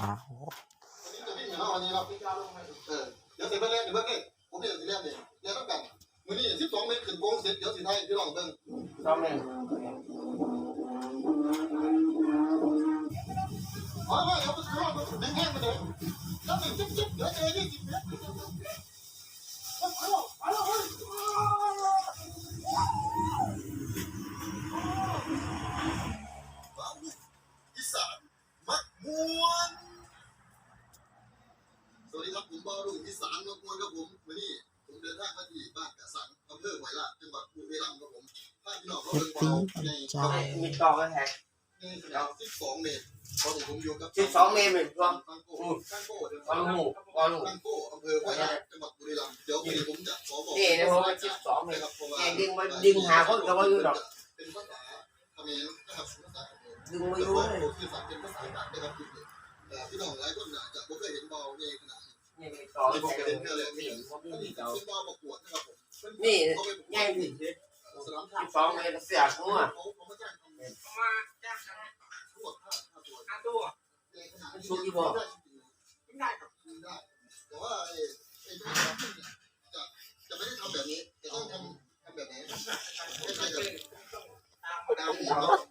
อ้าววันนี้จะวิ่งอยู่เนาะวันนี้เราเออเดี๋ยวเสร็จไปเล่นเดี๋ยวเบิ่งนี่ผมเนี่ยสิเล่นนี่เล่นต้องกันมื้อนี้12เมตรขึ้นโค้งเสร็จเดี๋ยวสิไทยพี่น้องเบิ่งซ้อมหนึ่งอ๋อว่าเดี๋ยวมันเข้ามันดึงแห้งมาเด้อแล้วมันจิ๊บจิ๊บเดี๋ยวเจอยี่สิบเมตรเอาเอาเอาอีสานมักมวนสวัส ดีครับผมบอรุ่งอีสานมักมวนครับผมวันนี้ผมเดินทางมาที่บ้านกะสังอำเภอไหวละจังหวัดบุรีรัมย์ครับผมถ้าพี่น้องเราเซฟเดินตี้เบาในใจมีกล่องก็แท็กในสนาม12เมตรตอนนี้ผมอยู่กับสิบสองเมตรเหมือนกันตั้งโก้ตั้งโก้เดินวอลลูกวอลลูกตั้งโก้อำเภอไหวละจังหวัดบุรีรัมย์เดี๋ยววันนี้ผมจะขอบอกนี่นะผมว่าสิบสองเมตรครับเพราะว่าแกดึงมาดึงหาคนก็ว่าอยู่ดอกเป็นภาษาเขมรนะครับภาษาเขมรดึงมาแต่อยู่ว่าเลยผมสื่อสารเป็นภาษาต่างนะครับพี่แต่พี่น้องหลายคนอาจจะไม่เคยเห็นเบาในขนาด นี่ง่ายสิที่ฟ้องไปเสียหัวชุดที่บอกไแต่ว่าจะไม่ได้ทำแบบนี้จะต้องทำแบบหนไม่าตาม